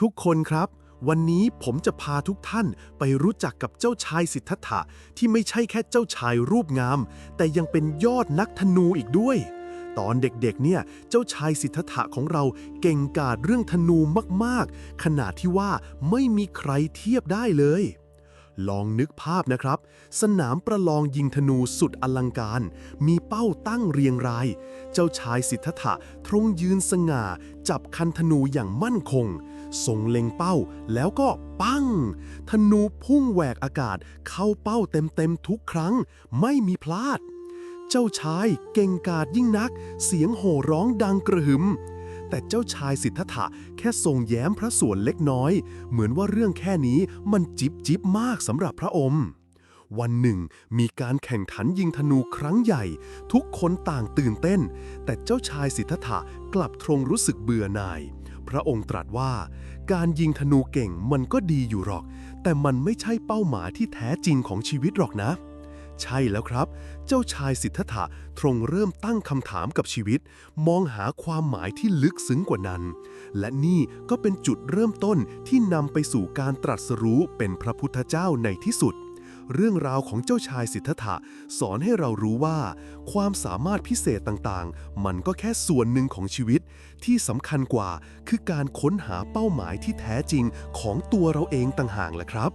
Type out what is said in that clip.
ทุกคนครับ วันนี้ผมจะพาทุกท่านไปรู้จักกับเจ้าชายสิทธัตถะที่ไม่ใช่แค่เจ้าชายรูปงาม แต่ยังเป็นยอดนักธนูอีกด้วย ตอนเด็กๆ เนี่ย เจ้าชายสิทธัตถะของเราเก่งกาจเรื่องธนูมากๆ ขนาดที่ว่าไม่มีใครเทียบได้เลย ลองนึกภาพนะครับ สนามประลองยิงธนูสุดอลังการ มีเป้าตั้งเรียงราย เจ้าชายสิทธัตถะทรงยืนสง่า จับคันธนูอย่างมั่นคงทรงเล็งเป้าแล้วก็ปั้งธนูพุ่งแหวกอากาศเข้าเป้าเต็มๆทุกครั้ง ไม่มีพลาด เจ้าชายเก่งกาจยิ่งนัก เสียงโห่ร้องดังกระหึ่ม แต่เจ้าชายสิทธัตถะแค่ทรงแย้มพระส่วนเล็กน้อย เหมือนว่าเรื่องแค่นี้มันจิบจิบมากสำหรับพระองค์วันหนึ่ง มีการแข่งขันยิงธนูครั้งใหญ่ ทุกคนต่างตื่นเต้น แต่เจ้าชายสิทธัตถะกลับทรงรู้สึกเบื่อหน่าย พระองค์ตรัสว่า การยิงธนูเก่งมันก็ดีอยู่หรอก แต่มันไม่ใช่เป้าหมายที่แท้จริงของชีวิตหรอกนะ ใช่แล้วครับ เจ้าชายสิทธัตถะทรงเริ่มตั้งคำถามกับชีวิต มองหาความหมายที่ลึกซึ้งกว่านั้น และนี่ก็เป็นจุดเริ่มต้นที่นำไปสู่การตรัสรู้เป็นพระพุทธเจ้าในที่สุด เรื่องราวของเจ้าชายสิทธัตถะสอนให้เรารู้ว่า ความสามารถพิเศษต่างๆ มันก็แค่ส่วนหนึ่งของชีวิต ที่สำคัญกว่าคือการค้นหาเป้าหมายที่แท้จริงของตัวเราเองต่างหากแหละครับ